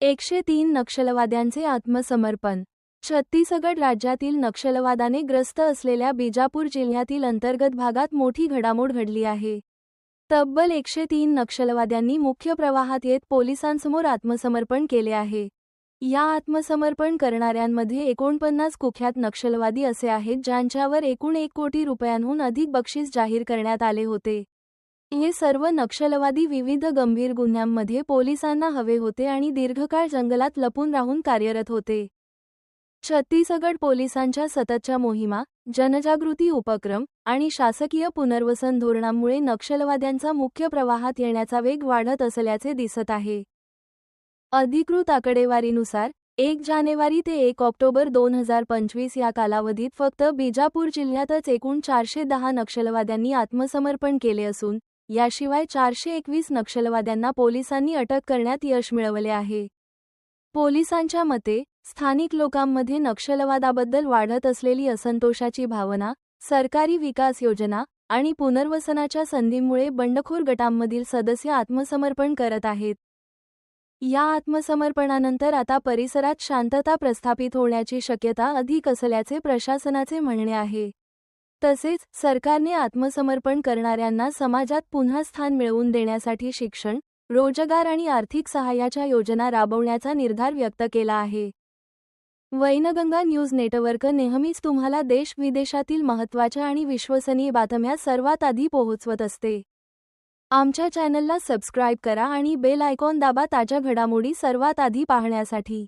एकशे तीन नक्षलवाद्यांचे आत्मसमर्पण. छत्तीसगड राज्यातील नक्षलवादाने ग्रस्त असलेल्या बिजापूर जिल्ह्यातील अंतर्गत भागात मोठी घडामोड घडली आहे. तब्बल एकशे तीन नक्षलवाद्यांनी मुख्य प्रवाहात येत पोलिसांसमोर आत्मसमर्पण केले आहे. या आत्मसमर्पण करणाऱ्यांमध्ये एकोणपन्नास कुख्यात नक्षलवादी असे आहेत ज्यांच्यावर एकूण एक कोटी रुपयांहून अधिक बक्षीस जाहीर करण्यात आले होते. हे सर्व नक्षलवादी विविध गंभीर गुन्ह्यांमध्ये पोलिसांना हवे होते आणि दीर्घकाळ जंगलात लपून राहून कार्यरत होते. छत्तीसगड पोलिसांच्या सततच्या मोहिमा जनजागृती उपक्रम आणि शासकीय पुनर्वसन धोरणामुळे नक्षलवाद्यांचा मुख्य प्रवाहात येण्याचा वेग वाढत असल्याचे दिसत आहे. अधिकृत आकडेवारीनुसार एक जानेवारी ते एक ऑक्टोबर दोन हजार पंचवीस या कालावधीत फक्त बिजापूर जिल्ह्यातच एकूण चारशे दहा नक्षलवाद्यांनी आत्मसमर्पण केले असून याशिवाय चारशे एकवीस नक्षलवाद्यांना पोलिसांनी अटक करण्यात यश मिळवले आहे. पोलिसांच्या मते स्थानिक लोकांमध्ये नक्षलवादाबद्दल वाढत असलेली असंतोषाची भावना सरकारी विकास योजना आणि पुनर्वसनाच्या संधीमुळे बंडखोर गटांमधील सदस्य आत्मसमर्पण करत आहेत. या आत्मसमर्पणानंतर आता परिसरात शांतता प्रस्थापित होण्याची शक्यता अधिक असल्याचे प्रशासनाचे म्हणणे आहे. तसेच सरकारने आत्मसमर्पण करणाऱ्यांना समाजात पुन्हा स्थान मिळवून देण्यासाठी शिक्षण रोजगार आणि आर्थिक सहाय्याच्या योजना राबवण्याचा निर्धार व्यक्त केला आहे. वैनगंगा न्यूज नेटवर्क नेहमीच तुम्हाला देश विदेशातील महत्त्वाच्या आणि विश्वसनीय बातम्या सर्वात आधी पोहोचवत असते. आमच्या चॅनलला सबस्क्राईब करा आणि बेल आयकॉन दाबा ताज्या घडामोडी सर्वात आधी पाहण्यासाठी.